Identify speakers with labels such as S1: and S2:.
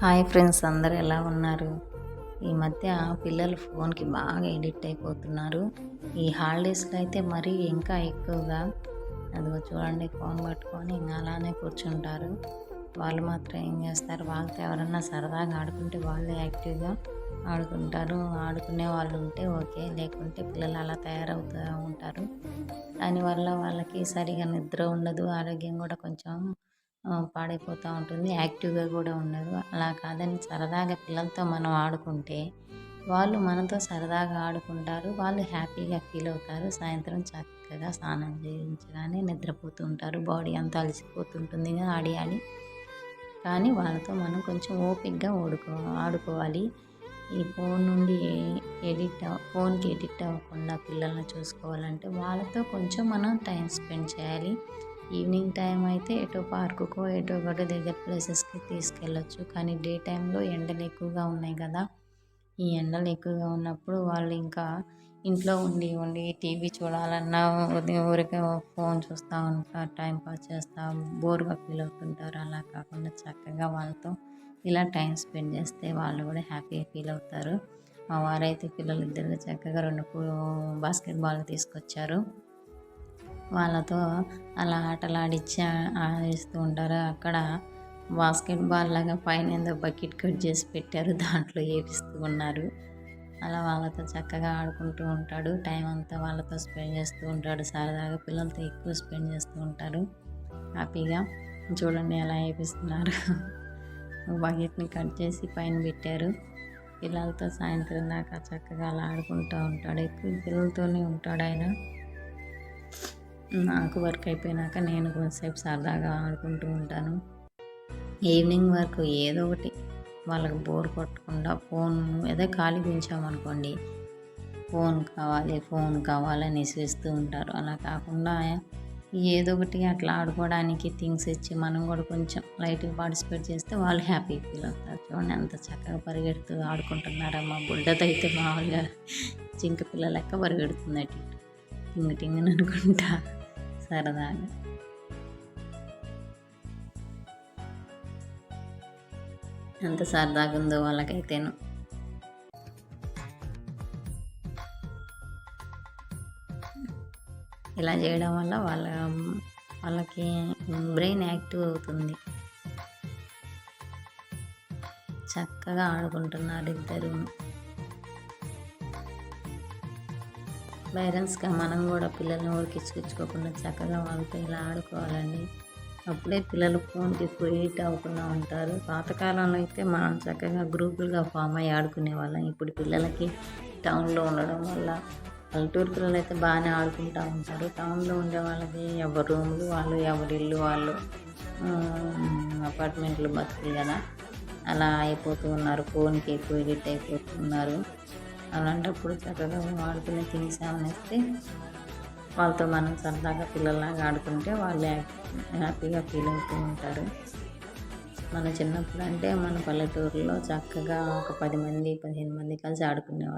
S1: Hi friends అందరు ఎలా ఉన్నారు? ఈ మధ్య పిల్లలు ఫోన్కి బాగా ఎడిక్ట్ అయిపోతున్నారు. ఈ హాలిడేస్లో అయితే మరీ ఇంకా ఎక్కువగా అదిగో చూడండి ఫోన్ పట్టుకొని ఇంకా అలానే కూర్చుంటారు. వాళ్ళు మాత్రం ఏం చేస్తారు? వాళ్ళతో ఎవరన్నా సరదాగా ఆడుకుంటే వాళ్ళే యాక్టివ్గా ఆడుకుంటారు. ఆడుకునే వాళ్ళు ఉంటే ఓకే లేకుంటే పిల్లలు అలా తయారవుతూ ఉంటారు. దానివల్ల వాళ్ళకి సరిగా నిద్ర ఉండదు ఆరోగ్యం కూడా కొంచెం పాడైపోతూ ఉంటుంది. యాక్టివ్గా కూడా ఉండరు. అలా కాదని సరదాగా పిల్లలతో మనం ఆడుకుంటే వాళ్ళు మనతో సరదాగా ఆడుకుంటారు. వాళ్ళు హ్యాపీగా ఫీల్ అవుతారు. సాయంత్రం చక్కగా స్నానం చేయించగానే నిద్రపోతూ ఉంటారు. బాడీ అంతా అలసిపోతుంటుంది ఆడి ఆడి. కానీ వాళ్ళతో మనం కొంచెం ఓపిక్గా ఓడుకో ఆడుకోవాలి. ఈ ఫోన్ నుండి ఎడిట్ ఫోన్కి ఎడిక్ట్ అవ్వకుండా పిల్లల్ని చూసుకోవాలంటే వాళ్ళతో కొంచెం మనం టైం స్పెండ్ చేయాలి. ఈవినింగ్ టైం అయితే ఎటో పార్కుకో ఎటో ఒకటో దగ్గర ప్లేసెస్కి తీసుకెళ్ళొచ్చు. కానీ డే టైంలో ఎండలు ఎక్కువగా ఉన్నాయి కదా. ఈ ఎండలు ఎక్కువగా ఉన్నప్పుడు వాళ్ళు ఇంకా ఇంట్లో ఉండి ఉండి టీవీ చూడాలన్నా ఊరికే ఫోన్ చూస్తూ ఉంటారు టైం పాస్ చేస్తూ బోర్గా ఫీల్ అవుతుంటారు. అలా కాకుండా చక్కగా వాళ్ళతో ఇలా టైం స్పెండ్ చేస్తే వాళ్ళు కూడా హ్యాపీగా ఫీల్ అవుతారు. మా వారైతే పిల్లలు ఇద్దరు చక్కగా రెండు బాస్కెట్ బాల్ తీసుకొచ్చారు. వాళ్ళతో అలా ఆటలాడిచ్చి ఆడిస్తూ ఉంటారు. అక్కడ బాస్కెట్బాల్ లాగా పైన ఏదో బకెట్ కట్ చేసి పెట్టారు. దాంట్లో వేపిస్తూ ఉన్నారు. అలా వాళ్ళతో చక్కగా ఆడుకుంటూ ఉంటాడు. టైం అంతా వాళ్ళతో స్పెండ్ చేస్తూ ఉంటాడు. సరదాగా పిల్లలతో ఎక్కువ స్పెండ్ చేస్తూ ఉంటారు. హ్యాపీగా చూడండి ఎలా వేపిస్తున్నారు బకెట్ని కట్ చేసి పైన పెట్టారు. పిల్లలతో సాయంత్రం దాకా చక్కగా అలా ఆడుకుంటూ ఉంటాడు. ఎక్కువ పిల్లలతోనే ఉంటాడు ఆయన. నాకు వర్క్ అయిపోయినాక నేను కొంతసేపు సరదాగా ఆడుకుంటూ ఉంటాను. ఈవినింగ్ వరకు ఏదో ఒకటి. వాళ్ళకి బోర్ కొట్టకుండా ఫోన్ ఏదో ఖాళీ ఉంచామనుకోండి ఫోన్ కావాలి ఫోన్ కావాలని ఇస్తూ ఉంటారు. అలా కాకుండా ఏదో ఒకటి అట్లా ఆడుకోవడానికి థింగ్స్ ఇచ్చి మనం కూడా కొంచెం లైట్గా పార్టిసిపేట్ చేస్తే వాళ్ళు హ్యాపీ ఫీల్ అవుతారు. చూడండి ఎంత చక్కగా పరిగెడుతూ ఆడుకుంటున్నారమ్మా బుడ్డదైతే మామూలుగా జింక పిల్ల లెక్క పరిగెడుతుంది అటు టింగ్ టింగ్ అనుకుంటా. సరదాగా. ఎంత సరదాగా ఉందో వాళ్ళకైతేను. ఇలా చేయడం వల్ల వాళ్ళ వాళ్ళకి బ్రెయిన్ యాక్టివ్ అవుతుంది. చక్కగా ఆడుకుంటున్నారు ఇద్దరు. పేరెంట్స్గా మనం కూడా పిల్లల్ని ఊరికిచ్చుకోకుండా చక్కగా వాళ్ళతో ఇలా ఆడుకోవాలండి. అప్పుడే పిల్లలు ఫోన్కి ఎక్కువ అవ్వకుండా ఉంటారు. పాతకాలంలో అయితే మనం చక్కగా గ్రూపులుగా ఫామ్ అయ్యి ఆడుకునే వాళ్ళం. ఇప్పుడు పిల్లలకి టౌన్లో ఉండడం వల్ల పల్లెటూరు పిల్లలు అయితే బాగానే ఆడుకుంటూ ఉంటారు. టౌన్లో ఉండే వాళ్ళకి ఎవరి రూములు వాళ్ళు ఎవరి ఇల్లు వాళ్ళు అపార్ట్మెంట్లు బతుకులు కదా. అలా అయిపోతూ ఉన్నారు. ఫోన్కి ఎక్కువ ఎడిట్ అయిపోతున్నారు. అలాంటప్పుడు చక్కగా ఆడుకునే థింగ్స్ ఏమైనా ఇస్తే వాళ్ళతో మనం సరదాగా పిల్లల్లాగా ఆడుకుంటే వాళ్ళు హ్యాపీగా ఫీల్ అవుతూ ఉంటారు. మన చిన్నప్పుడు అంటే మన పల్లెటూరులో చక్కగా ఒక పది మంది పదిహేను మంది కలిసి ఆడుకునేవాళ్ళు.